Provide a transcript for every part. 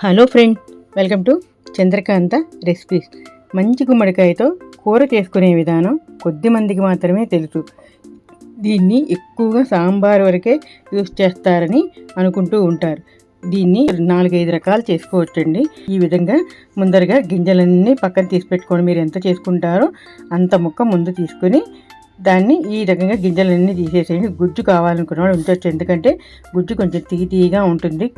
Hello friend welcome to Chandrakanta recipes మంచి గుమ్మడికాయతో కూర చేసుకునే విధానం కొద్ది మందికి మాత్రమే తెలుసు. దీన్ని ఎక్కువగా సాంబార్ వరకే యూస్ చేస్తారని అనుకుంటూ ఉంటారు. దీన్ని నాలుగైదు రకాలు చేసుకోవచ్చండి. ఈ విధంగా ముందరగా గింజలన్నీ పక్కన తీసి పెట్టుకొని మీరు ఎంత చేసుకుంటారో అంత ముక్క ముందు తీసుకొని దాన్ని ఈ రకంగా గింజలన్నీ తీసేసేయండి. గుజ్జు కావాలనుకున్న వాళ్ళు ఉంచవచ్చు ఎందుకంటే గుజ్జు కొంచెం తీయ తీయగా ఉంటుంది.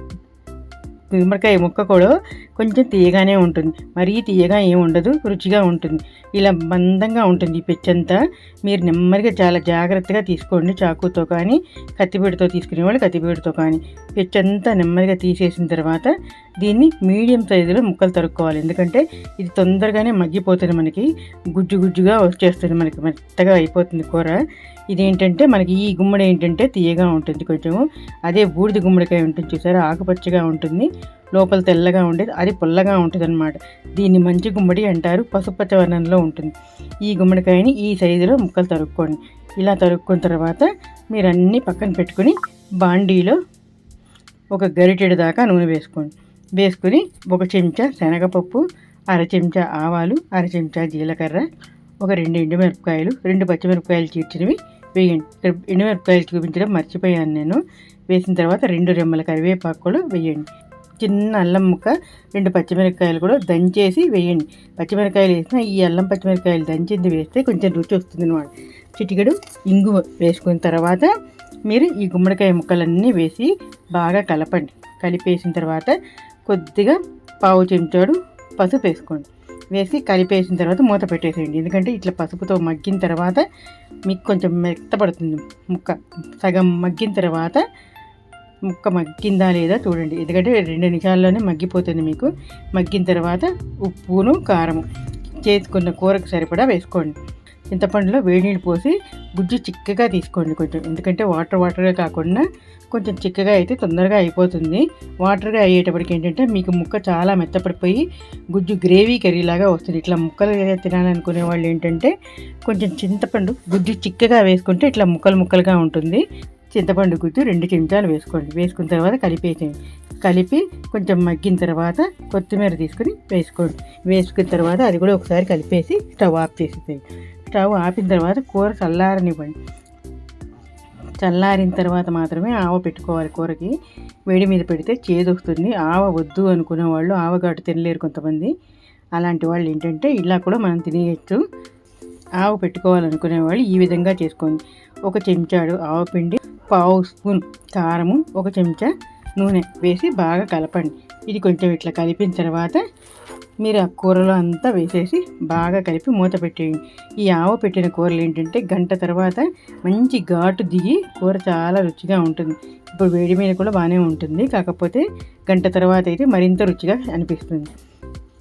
గుమ్మడికాయ ముక్క కూడా కొంచెం తీయగానే ఉంటుంది. మరీ తీయగా ఏమి ఉండదు రుచిగా ఉంటుంది. ఇలా మందంగా ఉంటుంది ఈ పెచ్చంతా. మీరు నెమ్మదిగా చాలా జాగ్రత్తగా తీసుకోండి చాకుతో కానీ కత్తిపీడితో తీసుకునే వాళ్ళు కానీ. పెచ్చంతా నెమ్మదిగా తీసేసిన తర్వాత దీన్ని మీడియం సైజులో ముక్కలు తరుక్కోవాలి. ఎందుకంటే ఇది తొందరగానే మగ్గిపోతుంది మనకి. గుజ్జు గుజ్జుగా వచ్చేస్తుంది మనకి. మెత్తగా అయిపోతుంది కూర. ఇదేంటంటే మనకి ఈ గుమ్మడి ఏంటంటే తీయగా ఉంటుంది కొంచెము అదే బూడిద గుమ్మడికాయ ఉంటుంది చూసారా? ఆకుపచ్చగా ఉంటుంది. లోపల తెల్లగా ఉండేది. అది పుల్లగా ఉంటుంది అనమాట దీన్ని మంచి గుమ్మడి అంటారు. పసుపచ్చ వర్ణంలో ఉంటుంది. ఈ గుమ్మడికాయని ఈ సైజులో ముక్కలు తరుక్కోండి. ఇలా తరుక్కున్న తర్వాత మీరు అన్నీ పక్కన పెట్టుకుని బాండీలో ఒక గరిటెడు దాకా నూనె వేసుకోండి. వేసుకుని ఒక చెంచా శనగపప్పు అర చెంచా ఆవాలు అర చెంచా జీలకర్ర ఒక రెండు ఎండుమిరపకాయలు రెండు పచ్చిమిరపకాయలు చీర్చినవి వేయండి. ఎండుమిరపకాయలు చూపించడం మర్చిపోయాను నేను. వేసిన తర్వాత రెండు రెమ్మల కరివేపాకు కూడా వేయండి. చిన్న అల్లం ముక్క రెండు పచ్చిమిరపకాయలు కూడా దంచేసి వేయండి. పచ్చిమిరపకాయలు వేసిన ఈ అల్లం పచ్చిమిరపకాయలు దంచింది వేస్తే కొంచెం రుచి వస్తుంది అనమాట చిటికెడు ఇంగు వేసుకున్న తర్వాత మీరు ఈ గుమ్మడికాయ ముక్కలన్నీ వేసి బాగా కలపండి. కలిపేసిన తర్వాత కొద్దిగా పావు చెంచాడు పసుపు వేసుకోండి. వేసి కలిపేసిన తర్వాత మూత పెట్టేసేయండి. ఎందుకంటే ఇట్లా పసుపుతో మగ్గిన తర్వాత మీకు కొంచెం మెత్తపడుతుంది ముక్క. సగం మగ్గిన తర్వాత ముక్క మగ్గిందా లేదా చూడండి. ఎందుకంటే రెండు నిమిషాల్లోనే మగ్గిపోతుంది మీకు. మగ్గిన తర్వాత ఉప్పును కారము చేసుకున్న కూరకు సరిపడా వేసుకోండి. చింతపండులో వేడి నీళ్ళు పోసి గుజ్జు చిక్కగా తీసుకోండి కొంచెం. ఎందుకంటే వాటర్ వాటర్గా కాకుండా కొంచెం చిక్కగా అయితే తొందరగా అయిపోతుంది. వాటర్గా అయ్యేటప్పటికి ఏంటంటే మీకు ముక్క చాలా మెత్తపడిపోయి గుజ్జు గ్రేవీ కర్రీలాగా వస్తుంది. ఇట్లా ముక్కలు తినాలనుకునే వాళ్ళు ఏంటంటే కొంచెం చింతపండు గుజ్జు చిక్కగా వేసుకుంటే ఇట్లా ముక్కలు ముక్కలుగా ఉంటుంది. చింతపండు గుజ్జు రెండు చెంచాలు వేసుకోండి. వేసుకున్న తర్వాత కలిపేసేయండి. కలిపి కొంచెం మగ్గిన తర్వాత కొత్తిమీర తీసుకుని వేసుకోండి. వేసుకున్న తర్వాత అది కూడా ఒకసారి కలిపేసి స్టవ్ ఆఫ్ చేసేసేయండి. స్టవ్ ఆపిన తర్వాత కూర చల్లారనివ్వండి. చల్లారిన తర్వాత మాత్రమే ఆవ పెట్టుకోవాలి కూరకి. వేడి మీద పెడితే చేదు వస్తుంది ఆవ వద్దు అనుకునే వాళ్ళు ఆవగాటు తినలేరు కొంతమంది. అలాంటి వాళ్ళు ఏంటంటే ఇలా కూడా మనం తినేయచ్చు. ఆవు పెట్టుకోవాలనుకునే వాళ్ళు ఈ విధంగా చేసుకోండి. ఒక చెంచాడు ఆవపిండి పావు స్పూన్ కారము ఒక చెంచా నూనె వేసి బాగా కలపండి. ఇది కొంచెం ఇట్లా కలిపిన తర్వాత మీరు ఆ కూరలో అంతా వేసేసి బాగా కలిపి మూత పెట్టేయండి. ఈ ఆవ పెట్టిన కూరలు ఏంటంటే గంట తర్వాత మంచి ఘాటు దిగి కూర చాలా రుచిగా ఉంటుంది. ఇప్పుడు వేడి మీద కూడా బాగానే ఉంటుంది. కాకపోతే గంట తర్వాత అయితే మరింత రుచిగా అనిపిస్తుంది.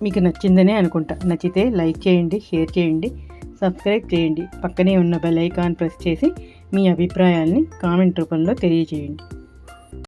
మీకు నచ్చిందనే అనుకుంటా. నచ్చితే లైక్ చేయండి షేర్ చేయండి సబ్స్క్రైబ్ చేయండి. పక్కనే ఉన్న బెల్ ఐకాన్ ప్రెస్ చేసి మీ అభిప్రాయాల్ని కామెంట్ రూపంలో తెలియజేయండి.